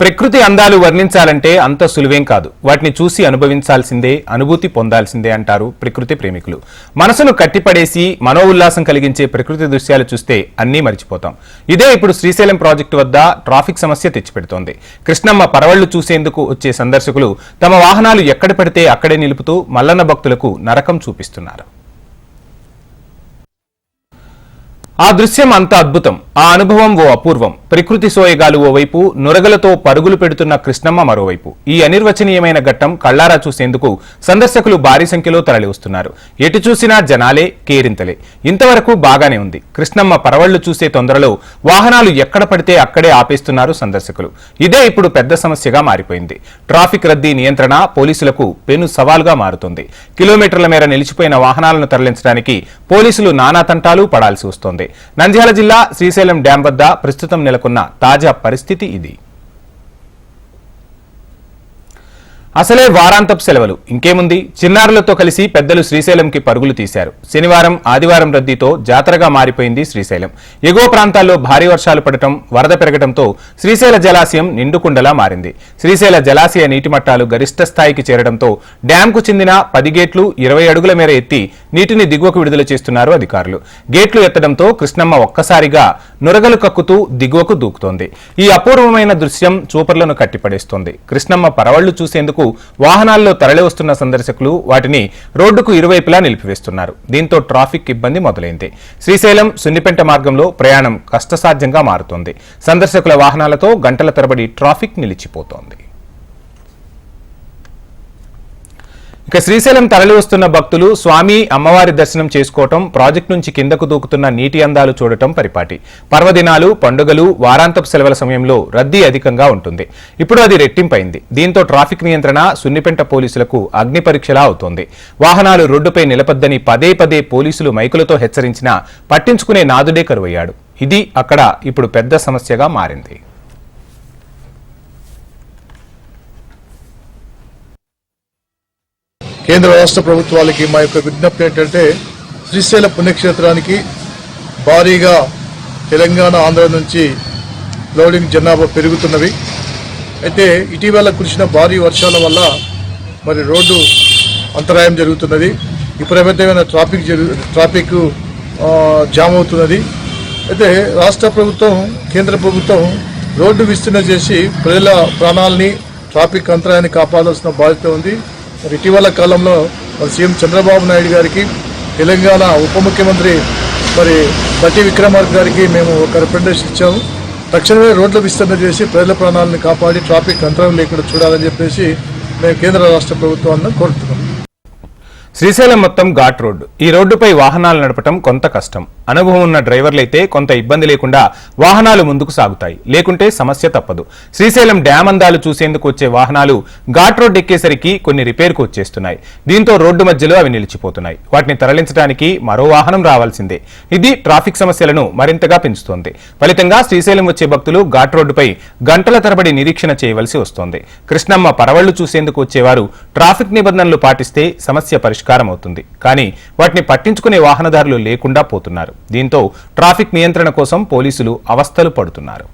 ప్రకృతి అందాలు వర్ణించాలంటే అంత సులువేం కాదు. వాటిని చూసి అనుభవించాల్సిందే అనుభూతి పొందాల్సిందే అంటారు ప్రకృతి ప్రేమికులు. మనసును కట్టిపడేసి మనో ఉల్లాసం కలిగించే ప్రకృతి దృశ్యాలు చూస్తే అన్నీ మర్చిపోతాం. ఇదే ఇప్పుడు శ్రీశైలం ప్రాజెక్టు వద్ద ట్రాఫిక్ సమస్య తెచ్చిపెడుతోంది. కృష్ణమ్మ పరవళ్ళు చూసేందుకు వచ్చే సందర్శకులు తమ వాహనాలు ఎక్కడ పడితే అక్కడే నిలుపుతూ మల్లన్న భక్తులకు నరకం చూపిస్తున్నారు. ఆ దృశ్యం అంత అద్భుతం. ఆ అనుభవం ఓ అపూర్వం. ప్రకృతి సోయగాలు ఓవైపు నురగలతో పరుగులు పెడుతున్న కృష్ణమ్మ మరోవైపు. ఈ అనిర్వచనీయమైన ఘట్టం కళ్ళారా చూసేందుకు సందర్శకులు భారీ సంఖ్యలో తరలివస్తున్నారు. ఎటు చూసినా జనాలే కేరింతలే. ఇంతవరకు బాగానే ఉంది. కృష్ణమ్మ పరవళ్ళు చూసే తొందరలో వాహనాలు ఎక్కడ పడితే అక్కడే ఆపేస్తున్నారు సందర్శకులు. ఇదే ఇప్పుడు పెద్ద సమస్యగా మారిపోయింది. ట్రాఫిక్ రద్దీ నియంత్రణ పోలీసులకు పెను సవాల్గా మారుతుంది. కిలోమీటర్ల మేర నిలిచిపోయిన వాహనాలను తరలించడానికి పోలీసులు నానా తంటాలు పడాల్సి వస్తోంది. నంద్యాల జిల్లా శ్రీశైలం డ్యాం వద్ద ప్రస్తుతం నెలకొన్న తాజా పరిస్థితి ఇది. అసలే వారాంతపు సెలవులు. ఇంకేముంది? చిన్నారులతో కలిసి పెద్దలు శ్రీశైలంకి పరుగులు తీశారు. శనివారం ఆదివారం రద్దీతో జాతరగా మారిపోయింది శ్రీశైలం. ఎగువ ప్రాంతాల్లో భారీ వర్షాలు పడటం వరద పెరగడంతో శ్రీశైల జలాశయం నిండుకుండలా మారింది. శ్రీశైల జలాశయ నీటి మట్టాలు గరిష్ట స్థాయికి చేరడంతో డ్యాంకు చెందిన పది గేట్లు ఇరవై అడుగుల మేర ఎత్తి నీటిని దిగువకు విడుదల చేస్తున్నారు అధికారులు. గేట్లు ఎత్తడంతో కృష్ణమ్మ ఒక్కసారిగా నురగలు కక్కుతూ దిగువకు దూకుతోంది. ఈ అపూర్వమైన దృశ్యం చూపర్లను కట్టిపడేస్తోంది. కృష్ణమ్మ పరవళ్ళు చూసేందుకు వాహనాల్లో తరలివస్తున్న సందర్శకులు వాటిని రోడ్డుకు ఇరువైపులా నిలిపివేస్తున్నారు. దీంతో ట్రాఫిక్ ఇబ్బంది మొదలైంది. శ్రీశైలం సున్నిపెంట మార్గంలో ప్రయాణం కష్టసాధ్యంగా మారుతోంది. సందర్శకుల వాహనాలతో గంటల తరబడి ట్రాఫిక్ నిలిచిపోతోంది. ఇక శ్రీశైలం తరలి వస్తున్న భక్తులు స్వామి అమ్మవారి దర్శనం చేసుకోవటం ప్రాజెక్టు నుంచి కిందకు దూకుతున్న నీటి అందాలు చూడటం పరిపాటి. పర్వదినాలు పండుగలు వారాంతపు సెలవుల సమయంలో రద్దీ అధికంగా ఉంటుంది. ఇప్పుడు అది రెట్టింపైంది. దీంతో ట్రాఫిక్ నియంత్రణ సున్నిపెంట పోలీసులకు అగ్ని పరీక్షలా అవుతోంది. వాహనాలు రోడ్డుపై నిలబద్దని పదే పదే పోలీసులు మైకులతో హెచ్చరించినా పట్టించుకునే నాదుడే కరువయ్యాడు. ఇది అక్కడ ఇప్పుడు పెద్ద సమస్యగా మారింది. కేంద్ర రాష్ట్ర ప్రభుత్వాలకి మా యొక్క విజ్ఞప్తి ఏంటంటే శ్రీశైల పుణ్యక్షేత్రానికి భారీగా తెలంగాణ ఆంధ్ర నుంచి లోడింగ్ జనాభా పెరుగుతున్నవి. అయితే ఇటీవల కురిసిన భారీ వర్షాల వల్ల మరి రోడ్డు అంతరాయం జరుగుతున్నది. విపరీతమైన ట్రాఫిక్ జరుగు ట్రాఫిక్ జామ్ అవుతున్నది. అయితే రాష్ట్ర ప్రభుత్వం కేంద్ర ప్రభుత్వం రోడ్డు విస్తీర్ణ చేసి ప్రజల ప్రాణాలని ట్రాఫిక్ అంతరాయాన్ని కాపాడాల్సిన బాధ్యత ఉంది. మరి ఇటీవల కాలంలో మరి సీఎం చంద్రబాబు నాయుడు గారికి తెలంగాణ ఉప ముఖ్యమంత్రి మరి బట్టి విక్రమార్క గారికి మేము ఒక రిప్రజెంటేషన్ ఇచ్చాము. తక్షణమే రోడ్ల విస్తరణ చేసి ప్రజల ప్రాణాలను కాపాడి ట్రాఫిక్ అంతరం లేకుండా చూడాలని చెప్పేసి మేము కేంద్ర రాష్ట్ర ప్రభుత్వాన్ని కోరుతున్నాం. శ్రీశైలం మొత్తం ఘాట్ రోడ్డు. ఈ రోడ్డుపై వాహనాలు నడపటం కొంత కష్టం. అనుభవం ఉన్న డ్రైవర్లైతే కొంత ఇబ్బంది లేకుండా వాహనాలు ముందుకు సాగుతాయి. లేకుంటే సమస్య తప్పదు. శ్రీశైలం డ్యామ్ అందాలు చూసేందుకు వచ్చే వాహనాలు ఘాట్ రోడ్ ఎక్కేసరికి కొన్ని రిపేర్కు వచ్చేస్తున్నాయి. దీంతో రోడ్డు మధ్యలో అవి నిలిచిపోతున్నాయి. వాటిని తరలించడానికి మరో వాహనం రావాల్సిందే. ఇది ట్రాఫిక్ సమస్యలను మరింతగా పెంచుతోంది. ఫలితంగా శ్రీశైలం వచ్చే భక్తులు ఘాట్ రోడ్డుపై గంటల తరబడి నిరీక్షణ చేయవలసి వస్తోంది. కృష్ణమ్మ పరవళ్ళు చూసేందుకు వచ్చేవారు ట్రాఫిక్ నిబంధనలు పాటిస్తే సమస్య పరిష్కారం అవుతుంది కానీ వాటిని పట్టించుకునే వాహనదారులు లేకుండా పోతున్నారు. దీంతో ట్రాఫిక్ నియంత్రణ కోసం పోలీసులు అవస్థలు పడుతున్నారు.